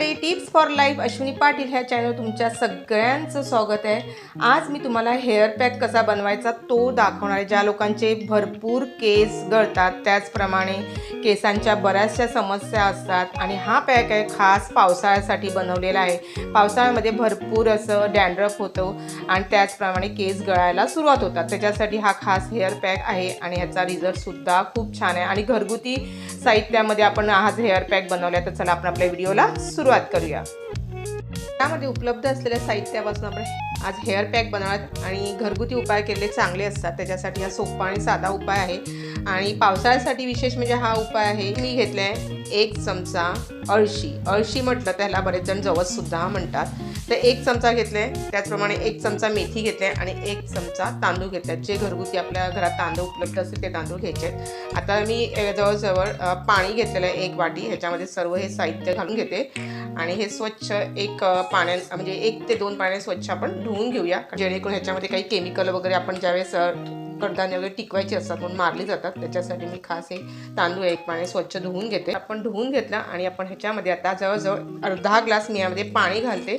मंडळी tips for life Ashwini Patil ह्या channel तुमच्या सगळ्यांचं स्वागत आहे. आज मी तुम्हाला हेअर पॅक कसा बनवायचा तो दाखवणार आहे. ज्या लोकांचे भरपूर केस गळतात त्याचप्रमाणे केसांच्या बऱ्याचशा समस्या असतात आणि हा पॅक आहे खास पावसाळ्यासाठी बनवलेला आहे. पावसाळ्यामध्ये भरपूर असं डॅन्ड्रफ होतं आणि त्याचप्रमाणे केस गळायला सुरुवात होतात. त्याच्यासाठी हा खास हेअर पॅक आहे आणि ह्याचा रिझल्टसुद्धा खूप छान आहे. आणि घरगुती साहित्यामध्ये आपण आज हेअर पॅक बनवला तर चला आपण आपल्या व्हिडिओला सुरुवात करूया. त्यामध्ये उपलब्ध असलेल्या साहित्यापासून आपण आज हेअर पॅक बनवत आणि घरगुती उपाय केलेले चांगले असतात. त्याच्यासाठी हा सोपा आणि साधा उपाय आहे. आणि पावसाळ्यासाठी विशेष म्हणजे हा उपाय आहे मी घेतला आहे एक चमचा अळशी. अळशी म्हटलं त्याला बरेच जण जवससुद्धा म्हणतात. तर एक चमचा घेतले त्याचप्रमाणे एक चमचा मेथी घेतले आणि एक चमचा तांदूळ घेतले जे घरगुती आपल्या घरात तांदूळ उपलब्ध असतील ते तांदूळ घ्यायचे आहेत. आता मी जवळजवळ पाणी घेतलेलं आहे एक वाटी. ह्याच्यामध्ये सर्व हे साहित्य घालून घेते. आणि हे स्वच्छ एक पाण्या म्हणजे एक ते दोन पाण्याने स्वच्छ आपण धुवून घेऊया. जेणेकरून ह्याच्यामध्ये काही केमिकल वगैरे आपण ज्यावेळेस कडधान्य वगैरे टिकवायचे असतात म्हणून मारली जातात. त्याच्यासाठी मी खास हे तांदूळ एक पाणी स्वच्छ धुवून घेते. आपण धुवून घेतलं आणि आपण ह्याच्यामध्ये आता जवळजवळ अर्धा ग्लास मी यामध्ये पाणी घालते.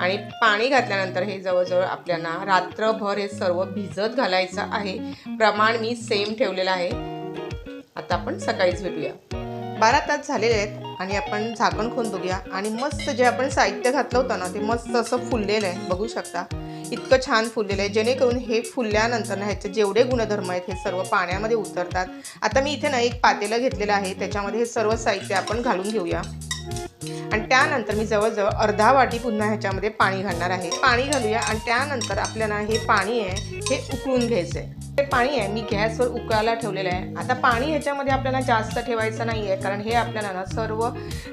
आणि पाणी घातल्यानंतर हे जवळजवळ आपल्याला रात्रभर हे सर्व भिजत घालायचं आहे. प्रमाण मी सेम ठेवलेलं आहे. आता आपण सकाळीच भेटूया. बारा तास झालेले आहेत आणि आपण झाकण खोन बघूया. आणि मस्त जे आपण साहित्य घातलं होतं ना ते मस्त असं फुललेलं आहे. बघू शकता. इतकं छान फुललेलं आहे. जेणेकरून हे फुलल्यानंतर ना ह्याचे जेवढे गुणधर्म आहेत हे सर्व पाण्यामध्ये उतरतात. आता मी इथे ना एक पातेलं घेतलेलं आहे. त्याच्यामध्ये हे सर्व साहित्य आपण घालून घेऊया. आणि त्यानंतर मी जवळजवळ अर्धा वाटी पुन्हा ह्याच्यामध्ये पाणी घालणार आहे. पाणी घालूया आणि त्यानंतर आपल्याला हे पाणी आहे हे उकळून घ्यायचं आहे हे पाणी आहे मी गॅसवर उकळायला ठेवलेलं आहे. आता पाणी ह्याच्यामध्ये आपल्याला जास्त ठेवायचं नाही आहे कारण हे आपल्याला ना सर्व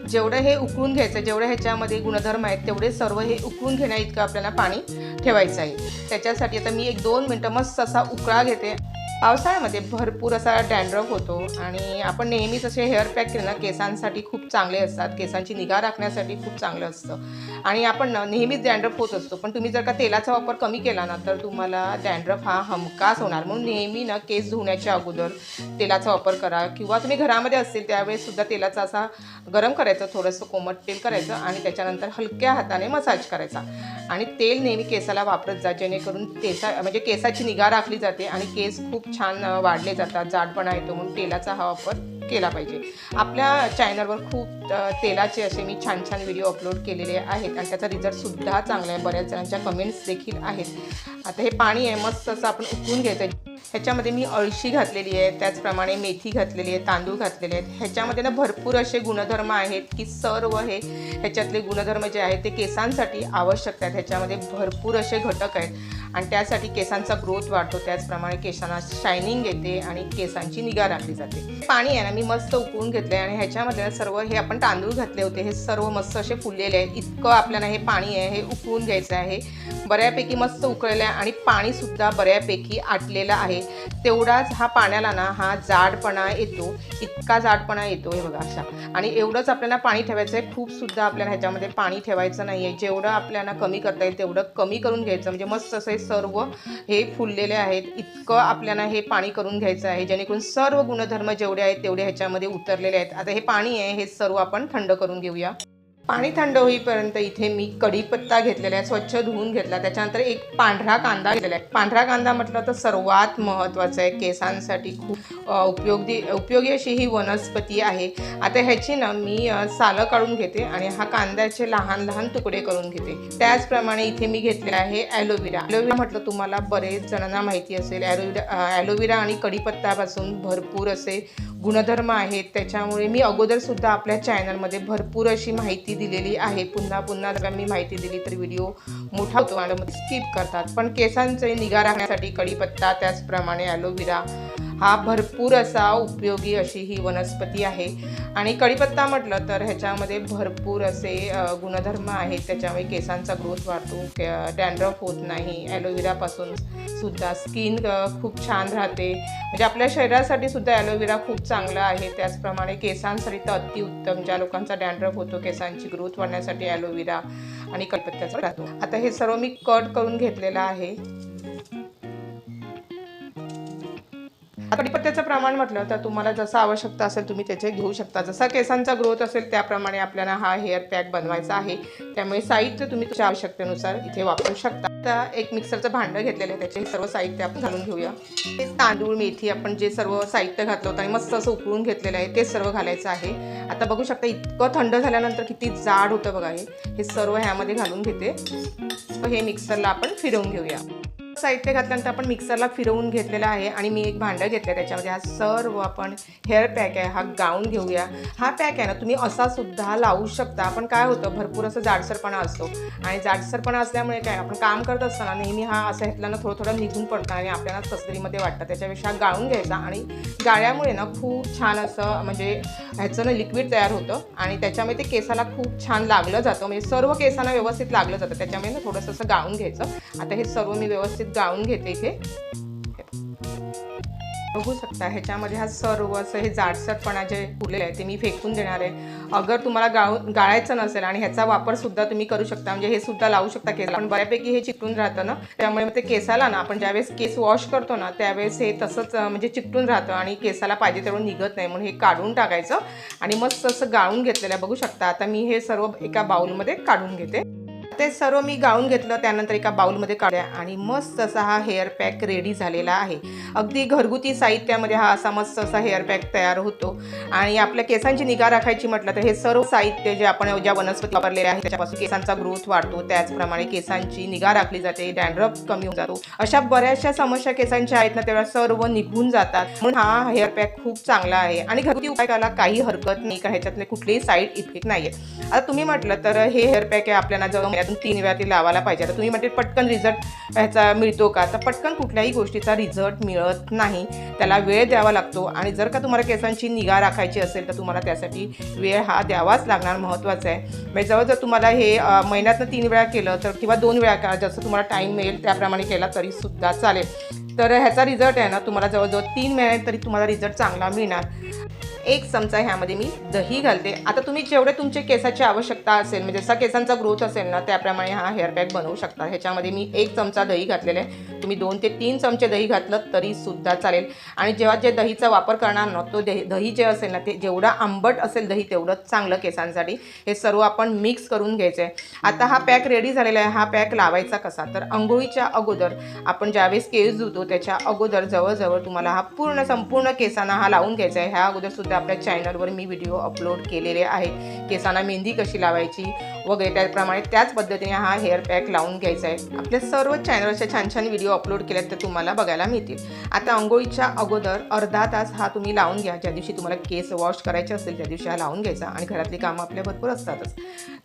जेवढं हे उकळून घ्यायचं जेवढं ह्याच्यामध्ये गुणधर्म आहेत तेवढे सर्व हे उकळून घेण्या इतकं आपल्याला पाणी ठेवायचं आहे. त्याच्यासाठी आता मी एक दोन मिनटं मस्त असा उकळा घेते. पावसाळ्यामध्ये भरपूर असा डॅन्ड्रफ होतो आणि आपण नेहमीच असे हेअर पॅक केले ना केसांसाठी खूप चांगले असतात केसांची निगा राखण्यासाठी खूप चांगलं असतं. आणि आपण ना नेहमीच डॅन्ड्रफ होत असतो. पण तुम्ही जर का तेलाचा वापर कमी केला ना तर तुम्हाला डॅन्ड्रफ हा हमखास होणार. म्हणून नेहमी ना केस धुण्याच्या अगोदर तेलाचा वापर करा. किंवा तुम्ही घरामध्ये असतील त्यावेळेस सुद्धा तेलाचा असा गरम करायचं थोडंसं कोमट तेल करायचं आणि त्याच्यानंतर हलक्या हाताने मसाज करायचा. आणि तेल नेहमी केसाला वापरत जा जेणेकरून केसा म्हणजे केसाची निगा राखली जाते आणि केस खूप छान वाढले जातात. जाडपणा येतो म्हणून तेलाचा हा वापर केला पाहिजे. आपल्या चॅनलवर खूप तेलाचे असे मी छान छान व्हिडिओ अपलोड केलेले आहेत आणि त्याचा रिझल्टसुद्धा चांगला आहे. बऱ्याच जणांच्या कमेंट्स देखील आहेत. आता हे पाणी आहे मस्त असं आपण उकळून घ्यायचं ह्याच्यामध्ये मी अळशी घातलेली आहे. त्याचप्रमाणे मेथी घातलेली आहे तांदूळ घातलेले आहेत. ह्याच्यामध्ये ना भरपूर असे गुणधर्म आहेत की सर्व हे ह्याच्यातले गुणधर्म जे आहेत ते केसांसाठी आवश्यक आहेत. ह्याच्यामध्ये भरपूर असे घटक आहेत. आणि त्यासाठी केसांचा ग्रोथ वाढतो. त्याचप्रमाणे केसांना शायनिंग येते आणि केसांची निगा राखली जाते. पाणी आहे ना मी मस्त उकळून घेतलं आहे आणि ह्याच्यामध्ये ना सर्व हे आपण तांदूळ घातले होते. हे सर्व मस्त असे फुललेले आहेत. इतकं आपल्याला हे पाणी आहे हे उकळून घ्यायचं आहे. बऱ्यापैकी मस्त उकळलेलं आहे आणि पाणीसुद्धा बऱ्यापैकी आटलेलं आहे. तेवढाच हा पाण्याला ना हा जाडपणा येतो. इतका जाडपणा येतो हे बघा अशा आणि एवढंच आपल्याला पाणी ठेवायचं आहे. खूप सुद्धा आपल्याला ह्याच्यामध्ये पाणी ठेवायचं नाही आहे जेवढं आपल्याला कमी करता येईल तेवढं कमी करून घ्यायचं. म्हणजे मस्त असं सर्व हे फुललेले आहेत. इतकं आपल्याला हे पाणी करून घ्यायचं आहे. जेणेकरून सर्व गुणधर्म जेवढे आहेत तेवढे ह्याच्यामध्ये उतरलेले आहेत. आता हे पाणी आहे हे सर्व आपण थंड करून घेऊया. पाणी थंड होईपर्यंत इथे मी कढीपत्ता घेतलेला आहे स्वच्छ धुवून घेतला. त्याच्यानंतर एक पांढरा कांदा घेतलेला आहे. पांढरा कांदा म्हटलं तर सर्वात महत्त्वाचं आहे केसांसाठी खूप उपयोगी उपयोगी अशी ही वनस्पती आहे. आता ह्याची ना मी सालं काढून घेते आणि हा कांद्याचे लहान लहान तुकडे करून घेते. त्याचप्रमाणे इथे मी घेतलेला आहे ॲलोविरा ॲलोविरा म्हटलं तुम्हाला बरेच जणांना माहिती असेल. ॲलोविरा ॲलोविरा आणि कढीपत्तापासून भरपूर असे गुणधर्म आहेत त्याच्यामुळे मी अगोदरसुद्धा आपल्या चॅनलमध्ये भरपूर अशी माहिती दिलेली आहे. पुन्हा पुन्हा जर मी माहिती दिली तर व्हिडिओ मोठा होतो. आणि स्किप करतात. पण केसांचे निगा राखण्यासाठी कढीपत्ता त्याचप्रमाणे ॲलोविरा हा भरपूर असा उपयोगी अशी ही वनस्पती आहे. आणि कढीपत्ता म्हटलं तर ह्याच्यामध्ये भरपूर असे गुणधर्म आहेत. त्याच्यामुळे केसांचा ग्रोथ वाढतो. डॅन्ड्रफ होत नाही. ॲलोव्हेरापासून सुद्धा स्किन खूप छान राहते. म्हणजे आपल्या शरीरासाठी सुद्धा ॲलोवेरा खूप चांगला आहे. त्याचप्रमाणे केसांसाठी तर अतिउत्तम ज्या लोकांचा डॅन्ड्रफ होतो केसांची ग्रोथ वाढण्यासाठी ॲलोवेरा आणि कढीपत्त्याचा राहतो. आता हे सर्व मी कट करून घेतलेलं आहे. कडीपत्त्याचं प्रमाण म्हटलं तर तुम्हाला जसं आवश्यकता असेल तुम्ही त्याचे घेऊ शकता. जसा केसांचा ग्रोथ असेल त्याप्रमाणे आपल्याला हा हेअर पॅक बनवायचा आहे. त्यामुळे साहित्य तुम्ही तुमच्या आवश्यकतेनुसार इथे वापरू शकता. तर एक मिक्सरचं भांडं घेतलेलं आहे त्याचे. हे सर्व साहित्य आपण घालून घेऊया. ते तांदूळ मेथी आपण जे सर्व साहित्य घातलं होतं आणि मस्त असं उकळून घेतलेलं आहे ते सर्व घालायचं आहे. आता बघू शकता इतकं थंड झाल्यानंतर किती जाड होतं बघा हे. हे सर्व ह्यामध्ये घालून घेते. हे मिक्सरला आपण फिरवून घेऊया. साहित्य घातल्यानंतर आपण मिक्सरला फिरवून घेतलेला आहे आणि मी एक भांडं घेतलं त्याच्यामध्ये. हा सर्व आपण हेअर पॅक आहे हा गाऊन घेऊया. हा पॅक आहे ना तुम्ही असा सुद्धा लावू शकता. आपण काय होतं भरपूर असं जाडसरपणा असतो. आणि जाडसरपणा असल्यामुळे काय आपण काम करत असताना नेहमी हा असं घेतल्यानं थोडं थोडं निघून पडतं आणि आपल्याला तसरीमध्ये वाटतं. त्याच्यापेक्षा हा गाळून घ्यायचा आणि गाळ्यामुळे ना खूप छान असं म्हणजे ह्याचं ना लिक्विड तयार होतं आणि त्याच्यामुळे ते केसाला खूप छान लागलं जातं. म्हणजे सर्व केसांना व्यवस्थित लागलं जातं. त्याच्यामुळे ना थोडंसं असं गाळून घ्यायचं. आता हे सर्व मी व्यवस्थित गाळून घेते इथे. बघू शकता ह्याच्यामध्ये हा सर्व असं हे जाडसरपणा जे फुले आहे ते मी फेकून देणार आहे. अगर तुम्हाला गाळू गाळायचं नसेल आणि ह्याचा वापर सुद्धा तुम्ही करू शकता म्हणजे हे सुद्धा लावू शकता केस पण बऱ्यापैकी हे चिकटून राहतं ना त्यामुळे मग ते केसाला ना आपण ज्यावेळेस केस वॉश करतो ना त्यावेळेस हे तसंच म्हणजे चिकटून राहतं आणि केसाला पाहिजे तेवढं निघत नाही. म्हणून हे काढून टाकायचं आणि मस्त असं गाळून घेतलेलं आहे. बघू शकता आता मी हे सर्व एका बाउलमध्ये काढून घेते. ते सर्व मी गाळून घेतलं त्यानंतर एका बाऊलमध्ये काढल्या आणि मस्त असा हा हेअर पॅक रेडी झालेला आहे. अगदी घरगुती साहित्यामध्ये हा असा मस्त असा हेअर पॅक तयार होतो. आणि आपल्या केसांची निगा राखायची म्हटलं तर हे सर्व साहित्य जे आपण ज्या वनस्पती वापरलेल्या आहेत त्याच्यापासून केसांचा ग्रोथ वाढतो. त्याचप्रमाणे केसांची निगा राखली जाते डॅन्ड्रफ कमी होऊन जातो. अशा बऱ्याचशा समस्या केसांच्या आहेत ना तेव्हा सर्व निघून जातात. म्हणून हा हेअर पॅक खूप चांगला आहे. आणि घरगुती उपाय करायला काही हरकत नाही का ह्याच्यातले कुठलेही साईड इफेक्ट नाही आहे आता तुम्ही म्हटलं तर हे हेअर पॅक आहे आपल्याला जवळ तीन वेळा ते लावायला पाहिजे. आता तुम्ही म्हटले पटकन रिझल्ट ह्याचा मिळतो का? तर पटकन कुठल्याही गोष्टीचा रिझल्ट मिळत नाही. त्याला वेळ द्यावा लागतो. आणि जर का तुम्हाला केसांची निगा राखायची असेल तर तुम्हाला त्यासाठी वेळ हा द्यावाच लागणार. महत्त्वाचा आहे. म्हणजे जवळ जर तुम्हाला हे महिन्यातनं तीन वेळा केलं तर किंवा दोन वेळा का जसं तुम्हाला टाईम मिळेल त्याप्रमाणे केला तरीसुद्धा चालेल. तर ह्याचा रिझल्ट आहे ना तुम्हाला जवळजवळ तीन महिन्यात तरी तुम्हाला रिझल्ट चांगला मिळणार. एक चमचा ह्यामध्ये मी दही घालते. आता तुम्ही जेवढे तुमचे केसाची आवश्यकता असेल म्हणजे जसा केसांचा ग्रोथ असेल ना त्याप्रमाणे हा हेअर पॅक बनवू शकता. ह्याच्यामध्ये मी एक चमचा दही घातलेला आहे. तुम्ही दोन ते तीन चमचे दही घातलं तरी सुद्धा चालेल. आणि जेव्हा जे दहीचा वापर करणार ना तो दही दही जे असेल ना ते जेवढं आंबट असेल दही तेवढं चांगलं केसांसाठी हे सर्व आपण मिक्स करून घ्यायचं आहे आता हा पॅक रेडी झालेला आहे. हा पॅक लावायचा कसा? तर अंघोळीच्या अगोदर आपण ज्यावेळेस केस धुतो त्याच्या अगोदर जवळजवळ तुम्हाला हा पूर्ण संपूर्ण केसांना हा लावून घ्यायचा आहे. ह्या अगोदर सुद्धा आपल्या चॅनलवर मी व्हिडिओ अपलोड केलेले आहेत. केसांना मेहंदी कशी लावायची वगैरे त्याप्रमाणे त्याच पद्धतीने हा हेअर पॅक लावून घ्यायचा आहे. आपल्या सर्व चॅनलचे छान छान व्हिडिओ अपलोड केलेत तर तुम्हाला बघायला मिळतील. आता आंघोळीच्या अगोदर अर्धा तास हा तुम्ही लावून घ्या. ज्या दिवशी तुम्हाला केस वॉश करायचे असेल त्या दिवशी हा लावून घ्यायचा आणि घरातली कामं आपल्या भरपूर असतातच.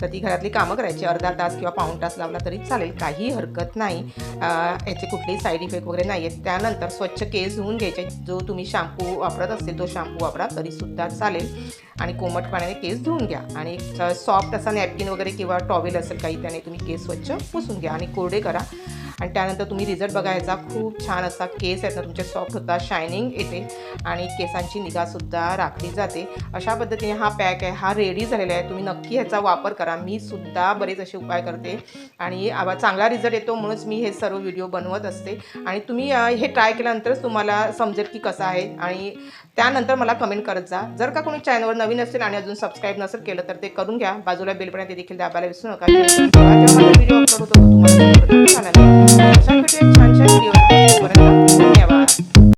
तर ती घरातली कामं करायची. अर्धा तास किंवा पाऊण तास लावला तरी चालेल. काही हरकत नाही. याचे कुठलेही साईड इफेक्ट वगैरे नाही आहेत त्यानंतर स्वच्छ केस धुवून घ्यायचे. जो तुम्ही शॅम्पू वापरत असेल तो शॅम्पू वापरा. तरी सुद्धा चालेल. आणि कोमट पाण्याने केस धुवून घ्या. आणि एक सॉफ्ट असा नॅपकिन वगैरे किंवा टॉवेल असेल काही त्याने तुम्ही केस स्वच्छ पुसून घ्या. आणि कोरडे करा. आणि त्यानंतर तुम्ही रिझल्ट बघायचा. खूप छान असा केस आहेत ना तुमचे सॉफ्ट होतात शायनिंग येते. आणि केसांची निगासुद्धा राखली जाते. अशा पद्धतीने हा पॅक आहे. हा रेडी झालेला आहे. तुम्ही नक्की ह्याचा वापर करा. मी सुद्धा बरेच असे उपाय करते. आणि आवा चांगला रिझल्ट येतो म्हणूनच मी हे सर्व व्हिडिओ बनवत असते. आणि तुम्ही हे ट्राय केल्यानंतरच तुम्हाला समजेल की कसं आहे. आणि त्यानंतर मला कमेंट करत जा. जर का कोणी चॅनलवर नवीन असेल आणि अजून सबस्क्राईब नसेल केलं तर ते करून घ्या. बाजूला बेल पण ते देखील दाबायला विसरू नका. व्हिडिओ अपलोड होतो तुम्हाला